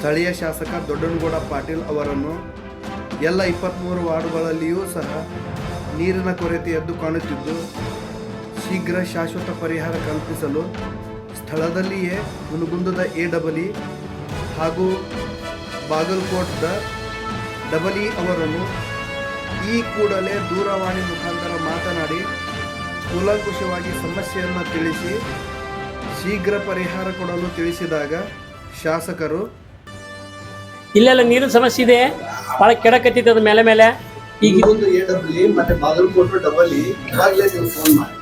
ಸ್ಥಳೀಯ ಶಾಸಕ ದೊಡ್ಡನಗೌಡ ಪಾಟೀಲ್ ಅವರನ್ನು ಎಲ್ಲ ಇಪ್ಪತ್ತ್ಮೂರು ವಾರ್ಡುಗಳಲ್ಲಿಯೂ ಸಹ ನೀರಿನ ಕೊರತೆ ಎದ್ದು ಕಾಣುತ್ತಿದ್ದು, ಶೀಘ್ರ ಶಾಶ್ವತ ಪರಿಹಾರ ಕಲ್ಪಿಸಲು ಸ್ಥಳದಲ್ಲಿಯೇ ಹುನಗುಂದದ ಎ ಡಬಲಿ ಹಾಗೂ ಬಾಗಲಕೋಟದ ಡಬಲಿ ಅವರನ್ನು ಈ ಕೂಡಲೇ ದೂರವಾಣಿ ಮುಖಾಂತರ ಮಾತನಾಡಿ, ಕೂಲಂಕುಷವಾಗಿ ಸಮಸ್ಯೆಯನ್ನು ತಿಳಿಸಿ, ಶೀಘ್ರ ಪರಿಹಾರ ಕೊಡಲು ತಿಳಿಸಿದಾಗ ಶಾಸಕರು ಇಲ್ಲೆಲ್ಲ ನೀರಿನ ಸಮಸ್ಯೆ ಇದೆ. ಭಾಳ ಕೆಡಕತ್ತಿತ್ತು ಅದ್ರ ಮೇಲೆ ಮೇಲೆ. ಈಗ ಒಂದು ಎ ಡಬ್ಲ್ಯೂ ಮತ್ತೆ ಬಾಗಲಕೋಟೆ ಡಬಲ್ ಇವಾಗಲೇ ನೀವು ಫೋನ್ ಮಾಡಿ.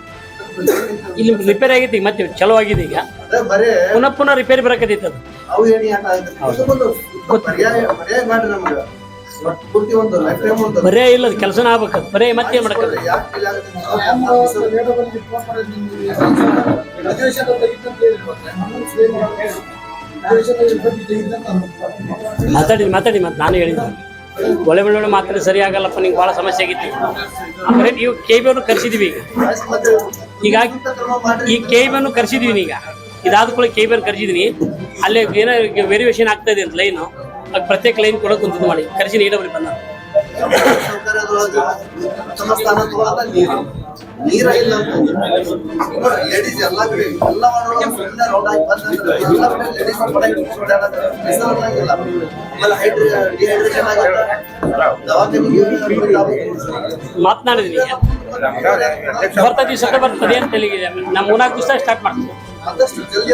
ಇಲ್ಲಿ ರಿಪೇರಿ ಆಗೈತಿ ಈಗ ಮತ್ತೆ ಚಲೋ ಆಗಿದೆ ಈಗ. ಅದೇ ಬರೇ ಪುನಃ ಪುನಃ ರಿಪೇರಿ ಬರಕತ್ತಿತ್ತು ಅದು. ಅವು ಏನಿ ಯಾಕೆ ಆಗುತ್ತೆ ಇದಕ್ಕೊಂದು ಪರ್ಯಾಯ ಪರ್ಯಾಯ ಮಾಡ್ರಿ ನಮ್ಗೆ. ಒಟ್ಟು ಪೂರ್ತಿ ಒಂದು ಲೈಫ್ ಟೈಮ್ ಒಂದು ಬರೇ ಇಲ್ಲ ಅದು ಕೆಲಸನ ಆಗ್ಬೇಕು. ಬರೇ ಮತ್ತೆ ಏನ್ ಮಾಡಕ ಯಾಕೆ ಡಿಲೇ ಆಗುತ್ತೆ. ಮಾತಾಡಿ ಮಾತಾಡಿ ಮತ್ತೆ ನಾನು ಹೇಳಿದ್ದೆ. ಒಳ್ಳೆ ಒಳ್ಳೆ ಮಾತಾಡಿ ಸರಿ ಆಗಲ್ಲಪ್ಪ, ನಿಂಗೆ ಭಾಳ ಸಮಸ್ಯೆ ಆಗಿತ್ತು. ಆಮೇಲೆ ನೀವು ಕೆ ಬಿ ಅವ್ರನ್ನ ಕರ್ಸಿದೀವಿ ಈಗ. ಹೀಗಾಗಿ ಈ ಕೆ ಬಿ ಅನ್ನು ಕರೆಸಿದೀವಿ ಈಗ ಇದಾದ ಕೂಡ ಕೆ ಬಿ ಅನ್ನು ಕರ್ಸಿದೀನಿ. ಅಲ್ಲೇ ಏನೋ ವೇರಿಯೇಷನ್ ಆಗ್ತಾ ಇದೆ ಅಂತ ಲೈನು ಅದು ಪ್ರತ್ಯೇಕ ಲೈನ್ ಕೊಡೋಕೆ ಕುಂತಿದ್ದು ಮಾಡಿ. ಕರೆಸಿ ನೀಡೇ ಬಂದ. ನೀರು ಇಲ್ಲ ಲೇಡೀಸ್ ಎಲ್ಲ ಕಡೆ ಎಲ್ಲ ಮಾಡೋದು ಸುಮ್ಮನೆ ರೌಂಡ್ ಆಗಿ ಬಂದಂದ್ರೆ ಎಲ್ಲ ಕಡೆ ಲೇಡೀಸ್ ಆಮೇಲೆ ಹೈಡ್ರಿ ಡಿಹೈಡ್ರೇಷನ್ ಆಗುತ್ತೆ. ದವಾಖಾನೆಗೆ ಮಾತನಾಡಿದ್ವಿ ಬರ್ತದೆ ಬರ್ತದೆ ಅಂತ ಹೇಳಿ ನಮ್ಮ ಮೂನಾಲ್ಕು ದಿವಸ ಸ್ಟಾರ್ಟ್ ಮಾಡ್ತೀವಿ. ಆದಷ್ಟು ಜಲ್ದಿ